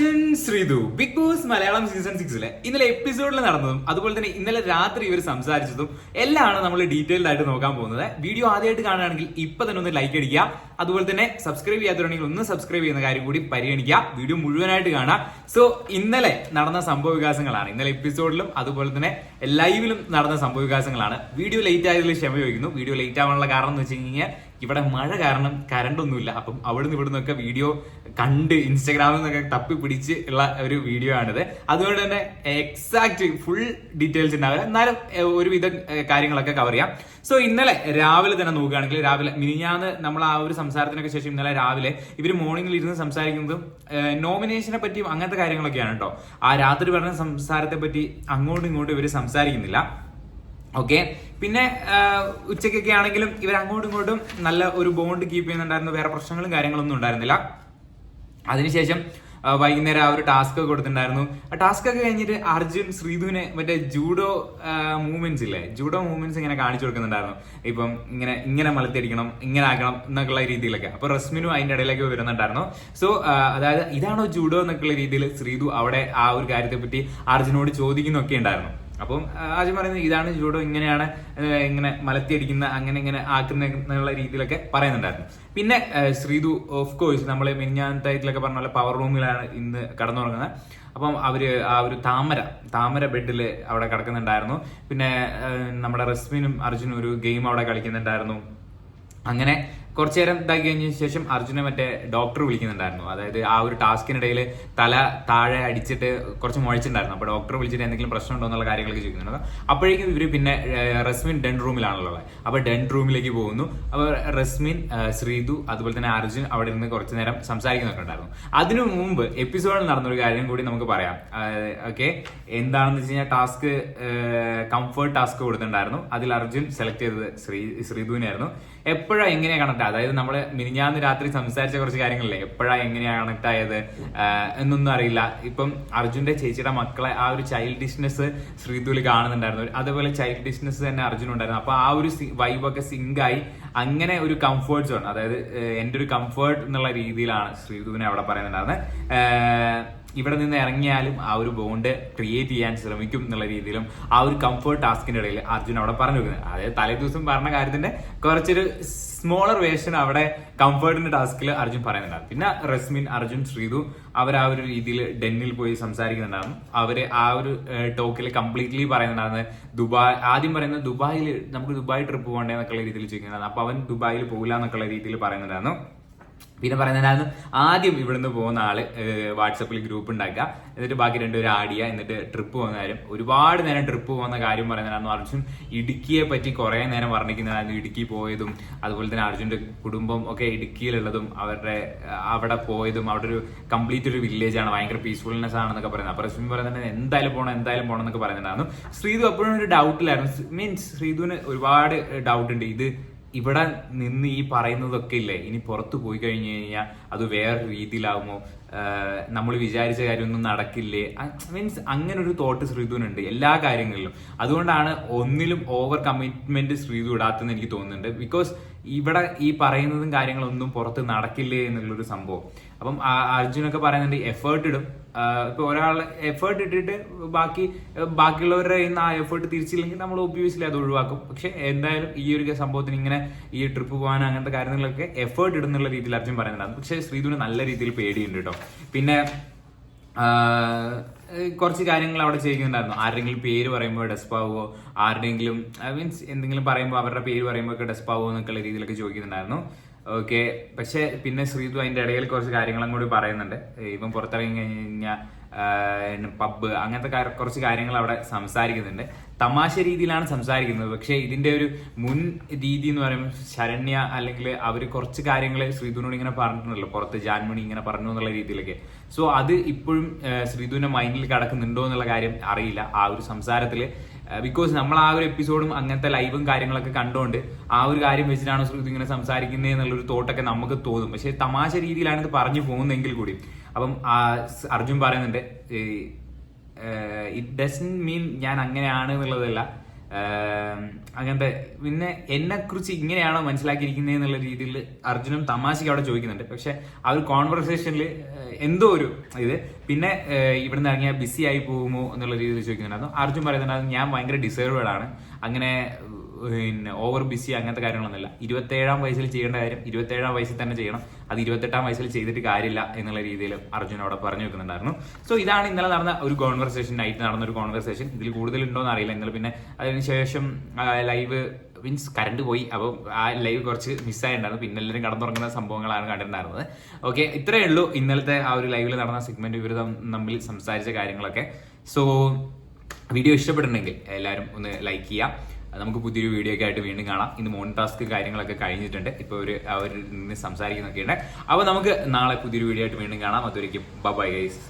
Arjun Sreethu Bigg Boss Malayalam season സിക്സിലെ ഇന്നലെ എപ്പിസോഡിൽ നടന്നതും അതുപോലെ തന്നെ ഇന്നലെ രാത്രി ഇവർ സംസാരിച്ചതും എല്ലാമാണ് നമ്മൾ ഡീറ്റെയിൽഡ് ആയിട്ട് നോക്കാൻ പോകുന്നത്. വീഡിയോ ആദ്യമായിട്ട് കാണുകയാണെങ്കിൽ ഇപ്പൊ തന്നെ ഒന്ന് ലൈക്ക് അടിക്കുക. അതുപോലെ തന്നെ സബ്സ്ക്രൈബ് ചെയ്യാത്തവരാണെങ്കിൽ ഒന്ന് സബ്സ്ക്രൈബ് ചെയ്യുന്ന കാര്യം കൂടി പരിഗണിക്കുക. വീഡിയോ മുഴുവനായിട്ട് കാണാം സോ ഇന്നലെ നടന്ന സംഭവ വികാസങ്ങളാണ്. ഇന്നലെ എപ്പിസോഡിലും അതുപോലെ തന്നെ ലൈവിലും നടന്ന സംഭവ വികാസങ്ങളാണ്. വീഡിയോ ലേറ്റ് ആയതിൽ ക്ഷമ ചോദിക്കുന്നു. വീഡിയോ ലേറ്റ് ആവാനുള്ള കാരണം എന്ന് വെച്ച് കഴിഞ്ഞാൽ ഇവിടെ മഴ കാരണം കരണ്ടൊന്നുമില്ല. അപ്പം അവിടുന്ന് ഇവിടെ നിന്നൊക്കെ വീഡിയോ കണ്ട് ഇൻസ്റ്റാഗ്രാമിൽ നിന്നൊക്കെ തപ്പി പിടിച്ച് ഉള്ള ഒരു വീഡിയോ ആണിത്. അതുകൊണ്ട് തന്നെ എക്സാക്ട് ഫുൾ ഡീറ്റെയിൽസ് ഉണ്ടാവില്ല. എന്നാലും ഒരുവിധ കാര്യങ്ങളൊക്കെ കവർ ചെയ്യാം. സോ ഇന്നലെ രാവിലെ തന്നെ നോക്കുകയാണെങ്കിൽ രാവിലെ മിനിഞ്ഞാന്ന് നമ്മൾ ആ ഒരു സംസാരത്തിനൊക്കെ ശേഷം ഇന്നലെ രാവിലെ ഇവർ മോർണിംഗിൽ ഇരുന്ന് സംസാരിക്കുന്നതും നോമിനേഷനെ പറ്റിയും അങ്ങനത്തെ കാര്യങ്ങളൊക്കെയാണ് കേട്ടോ ആ രാത്രി പറഞ്ഞ സംസാരത്തെ പറ്റി അങ്ങോട്ടും ഇങ്ങോട്ടും ഇവർ സംസാരിക്കുന്നില്ല. ഓക്കെ. പിന്നെ ഉച്ചയ്ക്കൊക്കെ ആണെങ്കിലും ഇവർ അങ്ങോട്ടും ഇങ്ങോട്ടും നല്ല ഒരു ബോണ്ട് കീപ്പ് ചെയ്യുന്നുണ്ടായിരുന്നു. വേറെ പ്രശ്നങ്ങളും കാര്യങ്ങളൊന്നും ഉണ്ടായിരുന്നില്ല. അതിനുശേഷം വൈകുന്നേരം ആ ഒരു ടാസ്ക് ഒക്കെ കൊടുത്തിട്ടുണ്ടായിരുന്നു. ആ ടാസ്ക് ഒക്കെ കഴിഞ്ഞിട്ട് അർജുൻ ശ്രീധുവിനെ മറ്റേ ജൂഡോ മൂവ്മെന്റ്സ് ഇല്ലേ? ജൂഡോ മൂവ്മെന്റ്സ് ഇങ്ങനെ കാണിച്ചു കൊടുക്കുന്നുണ്ടായിരുന്നു. ഇപ്പം ഇങ്ങനെ ഇങ്ങനെ മലത്തിയടിക്കണം ഇങ്ങനെ ആക്കണം എന്നൊക്കെയുള്ള രീതിയിലൊക്കെ. അപ്പൊ റസ്മിനും അതിന്റെ ഇടയിലേക്ക് വരുന്നുണ്ടായിരുന്നു. സോ അതായത് ഇതാണോ ജൂഡോ എന്നൊക്കെയുള്ള രീതിയിൽ ശ്രീധു അവിടെ ആ ഒരു കാര്യത്തെ പറ്റി അർജുനോട് ചോദിക്കുന്നൊക്കെ ഉണ്ടായിരുന്നു. അപ്പം ആദ്യം പറയുന്നത് ഇതാണ് ജൂഡോ ഇങ്ങനെയാണ് ഇങ്ങനെ മലത്തിയടിക്കുന്ന അങ്ങനെ ഇങ്ങനെ ആക്കുന്ന എന്നുള്ള രീതിയിലൊക്കെ പറയുന്നുണ്ടായിരുന്നു. പിന്നെ ശ്രീതു ഓഫ് കോഴ്സ് നമ്മൾ മിനിഞ്ഞാന്തത്തിലൊക്കെ പറഞ്ഞ പോലെ പവർ റൂമിലാണ് ഇന്ന് കടന്നുറങ്ങുന്നത്. അപ്പം അവർ ആ ഒരു താമര താമര ബെഡിൽ അവിടെ കിടക്കുന്നുണ്ടായിരുന്നു. പിന്നെ നമ്മുടെ റസ്മിനും അർജുനും ഒരു ഗെയിം അവിടെ കളിക്കുന്നുണ്ടായിരുന്നു. അങ്ങനെ കുറച്ചു നേരം ഇതാക്കി കഴിഞ്ഞ ശേഷം അർജുനെ മറ്റേ ഡോക്ടർ വിളിക്കുന്നുണ്ടായിരുന്നു. അതായത് ആ ഒരു ടാസ്കിനിടയിൽ തല താഴെ അടിച്ചിട്ട് കുറച്ച് മുഴച്ചിട്ടുണ്ടായിരുന്നു. അപ്പൊ ഡോക്ടർ വിളിച്ചിട്ട് എന്തെങ്കിലും പ്രശ്നം ഉണ്ടോ എന്നുള്ള കാര്യങ്ങളൊക്കെ ചോദിക്കുന്നുണ്ട്. അപ്പോഴേക്കും ഇവർ പിന്നെ റസ്മിൻ ഡെൻ റൂമിലാണല്ലോ ഉള്ളത് അപ്പൊ ഡെൻ റൂമിലേക്ക് പോകുന്നു. അപ്പൊ റസ്മിൻ ശ്രീതു അതുപോലെ തന്നെ അർജുൻ അവിടെ നിന്ന് കുറച്ചു നേരം സംസാരിക്കുന്നൊക്കെ ഉണ്ടായിരുന്നു. അതിനു മുമ്പ് എപ്പിസോഡിൽ നടന്ന ഒരു കാര്യം കൂടി നമുക്ക് പറയാം. ഓക്കെ. എന്താണെന്ന് വെച്ച് കഴിഞ്ഞാൽ ടാസ്ക് കംഫർട്ട് ടാസ്ക് കൊടുത്തിട്ടുണ്ടായിരുന്നു. അതിൽ അർജുൻ സെലക്ട് ചെയ്തത് ശ്രീ ശ്രീധുവിനായിരുന്നു എപ്പോഴാ എങ്ങനെയാ കണക്ട് അതായത് നമ്മൾ മിനിഞ്ഞാന്ന് രാത്രി സംസാരിച്ച കുറച്ച് കാര്യങ്ങളല്ലേ? എപ്പോഴാ എങ്ങനെയാ കണക്ട് ആയത്? എന്നൊന്നും അറിയില്ല. ഇപ്പം അർജുന്റെ ചേച്ചിയുടെ മക്കളെ ആ ഒരു ചൈൽഡിഷ്നെസ് ശ്രീതുലി കാണുന്നുണ്ടായിരുന്നു. അതുപോലെ ചൈൽഡിഷ്നെസ് തന്നെ അർജുൻ ഉണ്ടായിരുന്നു. അപ്പൊ ആ ഒരു വൈബൊക്കെ സിങ്ക് ആയി. അങ്ങനെ ഒരു കംഫേർട്ട് സോൺ അതായത് എന്റെ ഒരു കംഫേർട്ട് എന്നുള്ള രീതിയിലാണ് ശ്രീതുവിനെ അവിടെ പറയുന്നുണ്ടായിരുന്നത് ഇവിടെ നിന്ന് ഇറങ്ങിയാലും ആ ഒരു ബോണ്ട് ക്രിയേറ്റ് ചെയ്യാൻ ശ്രമിക്കും എന്നുള്ള രീതിയിലും ആ ഒരു കംഫർട്ട് ടാസ്കിന്റെ ഇടയിൽ അർജുൻ അവിടെ പറഞ്ഞു വെക്കുന്നത്. അതായത് തലേ ദിവസം പറഞ്ഞ കാര്യത്തിന്റെ കുറച്ചൊരു സ്മോളർ വേഷൻ അവിടെ കംഫർട്ടിന്റെ ടാസ്കിൽ അർജുൻ പറയുന്നുണ്ടാകും പിന്നെ റസ്മിൻ അർജുൻ ശ്രീതു അവർ ആ ഒരു രീതിയിൽ ഡെന്നിൽ പോയി സംസാരിക്കുന്നുണ്ടാകും അവർ ആ ഒരു ടോക്കിൽ കംപ്ലീറ്റ്ലി പറയുന്നുണ്ടാകുന്നത് ദുബായ് ആദ്യം പറയുന്നത് ദുബായിൽ നമുക്ക് ദുബായ് ട്രിപ്പ് പോകണ്ടേ എന്നൊക്കെയുള്ള രീതിയിൽ ചോദിക്കുന്നുണ്ടായിരുന്നു. അപ്പൊ അവൻ ദുബായിൽ പോകില്ല എന്നൊക്കെയുള്ള രീതിയിൽ പറയുന്നുണ്ടായിരുന്നു. പിന്നെ പറയുന്നുണ്ടായിരുന്നു ആദ്യം ഇവിടുന്ന് പോകുന്ന ആൾ വാട്സപ്പിൽ ഗ്രൂപ്പ് ഉണ്ടാക്കുക. എന്നിട്ട് ബാക്കി രണ്ടുപേരും ആഡ് ചെയ്യുക എന്നിട്ട് ട്രിപ്പ് പോകുന്ന കാര്യം. ഒരുപാട് നേരം ട്രിപ്പ് പോകുന്ന കാര്യം പറയുന്നതാണ് അർജുൻ ഇടുക്കിയെ പറ്റി കുറെ നേരം വർണിക്കുന്നതായിരുന്നു. ഇടുക്കി പോയതും അതുപോലെ തന്നെ അർജുന്റെ കുടുംബം ഒക്കെ ഇടുക്കിയിലുള്ളതും അവരുടെ അവിടെ പോയതും അവിടെ ഒരു കംപ്ലീറ്റ് ഒരു വില്ലേജ് ആണ്. ഭയങ്കര പീസ്ഫുൾനെസ് ആണെന്നൊക്കെ പറയുന്നത്. അപ്പൊ റസ്മിൻ പറയുന്നത് എന്തായാലും പോകണം എന്തായാലും പോകണം എന്നൊക്കെ പറയുന്നുണ്ടായിരുന്നു. ശ്രീതു അപ്പോഴും ഒരു ഡൗട്ടിലായിരുന്നു മീൻസ് ശ്രീതുവിന് ഒരുപാട് ഡൗട്ട് ഉണ്ട്. ഇത് ഇവിടെ നിന്ന് ഈ പറയുന്നതൊക്കെ ഇല്ലേ? ഇനി പുറത്തു പോയി കഴിഞ്ഞു കഴിഞ്ഞാൽ അത് വേറെ രീതിയിലാവുമോ? നമ്മൾ വിചാരിച്ച കാര്യമൊന്നും നടക്കില്ലേ? മീൻസ് അങ്ങനെ ഒരു തോട്ട് ശ്രീധുവിനുണ്ട് എല്ലാ കാര്യങ്ങളിലും. അതുകൊണ്ടാണ് ഒന്നിലും ഓവർ കമ്മിറ്റ്മെന്റ് ശ്രീധു ഇടാത്തെന്ന് എനിക്ക് തോന്നുന്നുണ്ട്. ബിക്കോസ് ഇവിടെ ഈ പറയുന്നതും കാര്യങ്ങളൊന്നും പുറത്ത് നടക്കില്ലേ എന്നുള്ളൊരു സംഭവം. അപ്പം അർജുനൊക്കെ പറയുന്നുണ്ട് എഫേർട്ട് ഇടും. ഇപ്പൊ ഒരാൾ എഫേർട്ട് ഇട്ടിട്ട് ബാക്കി ബാക്കിയുള്ളവരുടെ നിന്ന് ആ എഫേർട്ട് തിരിച്ചില്ലെങ്കിൽ നമ്മൾ ഒബ്വിയസ്ലി അത് ഒഴിവാക്കും. പക്ഷെ എന്തായാലും ഈ ഒരു സംഭവത്തിന് ഇങ്ങനെ ഈ ട്രിപ്പ് പോകാൻ അങ്ങനത്തെ കാര്യങ്ങളൊക്കെ എഫേർട്ട് ഇടുന്നുള്ള രീതിയിൽ അർജുൻ പറയുന്നുണ്ട്. പക്ഷെ ശ്രീധുവിന് നല്ല രീതിയിൽ പേടിയുണ്ട് കേട്ടോ. പിന്നെ കുറച്ച് കാര്യങ്ങൾ അവിടെ ചെയ്യുന്നുണ്ടായിരുന്നു ആരുടെങ്കിലും പേര് പറയുമ്പോൾ ഡെസ്പാവോ ആരുടെയെങ്കിലും മീൻസ് എന്തെങ്കിലും പറയുമ്പോൾ അവരുടെ പേര് പറയുമ്പോൾ ഒക്കെ ഡെസ്പാവോ എന്നൊക്കെയുള്ള രീതിയിലൊക്കെ ചോദിക്കുന്നുണ്ടായിരുന്നു. ഓക്കെ. പക്ഷെ പിന്നെ ശ്രീതു അതിന്റെ ഇടയിൽ കുറച്ച് കാര്യങ്ങളും കൂടി പറയുന്നുണ്ട്. ഇവൻ പുറത്തിറങ്ങി കഴിഞ്ഞ് കഴിഞ്ഞാൽ പബ്ബ് അങ്ങനത്തെ കുറച്ച് കാര്യങ്ങൾ അവിടെ സംസാരിക്കുന്നുണ്ട്. തമാശ രീതിയിലാണ് സംസാരിക്കുന്നത്. പക്ഷെ ഇതിന്റെ ഒരു മുൻ രീതി എന്ന് പറയുമ്പോൾ ശരണ്യ അല്ലെങ്കിൽ അവർ കുറച്ച് കാര്യങ്ങൾ ശ്രീധുവിനോട് ഇങ്ങനെ പറഞ്ഞിട്ടുണ്ടല്ലോ. പുറത്ത് ജാൻമണി ഇങ്ങനെ പറഞ്ഞു എന്നുള്ള രീതിയിലൊക്കെ. സോ അത് ഇപ്പോഴും ശ്രീധുവിന്റെ മൈൻഡിൽ കിടക്കുന്നുണ്ടോ എന്നുള്ള കാര്യം അറിയില്ല. ആ ഒരു സംസാരത്തിൽ ബിക്കോസ് നമ്മൾ ആ ഒരു എപ്പിസോഡും അങ്ങനത്തെ ലൈവും കാര്യങ്ങളൊക്കെ കണ്ടുകൊണ്ട് ആ ഒരു കാര്യം വെച്ചിട്ടാണ് ശ്രുതി ഇങ്ങനെ സംസാരിക്കുന്നത് എന്നുള്ളൊരു തോട്ടൊക്കെ നമുക്ക് തോന്നും. പക്ഷെ തമാശ രീതിയിലാണ് ഇത് പറഞ്ഞു പോകുന്നതെങ്കിൽ കൂടി. അപ്പം അർജുൻ പറയുന്നുണ്ട് ഇറ്റ് ഡസൻ മീൻ ഞാൻ അങ്ങനെയാണ് എന്നുള്ളതല്ല. അങ്ങനത്തെ പിന്നെ എന്നെ കുറിച്ച് ഇങ്ങനെയാണോ മനസ്സിലാക്കിയിരിക്കുന്നത് എന്നുള്ള രീതിയിൽ അർജുനും തമാശയ്ക്ക് അവിടെ ചോദിക്കുന്നുണ്ട്. പക്ഷെ ആ ഒരു കോൺവെർസേഷനിൽ എന്തോ ഒരു ഇത്. പിന്നെ ഇവിടുന്ന് ഇറങ്ങിയാൽ ബിസി ആയി പോകുമോ എന്നുള്ള രീതിയിൽ ചോദിക്കുന്നുണ്ടായിരുന്നു അർജുൻ പറയുന്നുണ്ടായിരുന്നു ഞാൻ ഭയങ്കര ഡിസേർവേഡ് ആണ്. അങ്ങനെ പിന്നെ ഓവർ ബിസി അങ്ങനത്തെ കാര്യങ്ങളൊന്നുമില്ല. ഇരുപത്തേഴാം വയസ്സിൽ ചെയ്യേണ്ട കാര്യം ഇരുപത്തേഴാം വയസ്സിൽ തന്നെ ചെയ്യണം. അത് ഇരുപത്തെട്ടാം വയസ്സിൽ ചെയ്തിട്ട് കാര്യമില്ല എന്നുള്ള രീതിയിൽ അർജുൻ അവിടെ പറഞ്ഞു വെക്കുന്നുണ്ടായിരുന്നു. സോ ഇതാണ് ഇന്നലെ നടന്ന ഒരു കോൺവെർസേഷൻ നൈറ്റ് നടന്ന ഒരു കോൺവെർസേഷൻ ഇതിൽ കൂടുതൽ ഉണ്ടോ എന്ന് അറിയില്ല ഇന്നലെ പിന്നെ അതിനുശേഷം ലൈവ് മീൻസ് കറണ്ട് പോയി. അപ്പോൾ ആ ലൈവ് കുറച്ച് മിസ്സായിട്ടുണ്ടായിരുന്നു പിന്നെ എല്ലാവരും കടന്നുറങ്ങുന്ന സംഭവങ്ങളാണ് കണ്ടിട്ടുണ്ടായിരുന്നത്. ഓക്കെ ഇത്രയേ ഉള്ളൂ ഇന്നലത്തെ ആ ഒരു ലൈവിൽ നടന്ന സെഗ്മെന്റ് വിവരം തമ്മിൽ സംസാരിച്ച കാര്യങ്ങളൊക്കെ. സോ വീഡിയോ ഇഷ്ടപ്പെടുന്നെങ്കിൽ എല്ലാവരും ഒന്ന് ലൈക്ക് ചെയ്യാം നമുക്ക് പുതിയൊരു വീഡിയോ ഒക്കെ ആയിട്ട് വീണ്ടും കാണാം. ഇന്ന് മോൺ ടാസ്ക് കാര്യങ്ങളൊക്കെ കഴിഞ്ഞിട്ടുണ്ട്. ഇപ്പോൾ ഒരു അവർ നിന്ന് സംസാരിക്കുന്നൊക്കെയുണ്ട്. അപ്പൊ അപ്പോൾ നമുക്ക് നാളെ പുതിയൊരു വീഡിയോ ആയിട്ട് വീണ്ടും കാണാം. അതൊരിക്കും ബൈ ഗൈസ്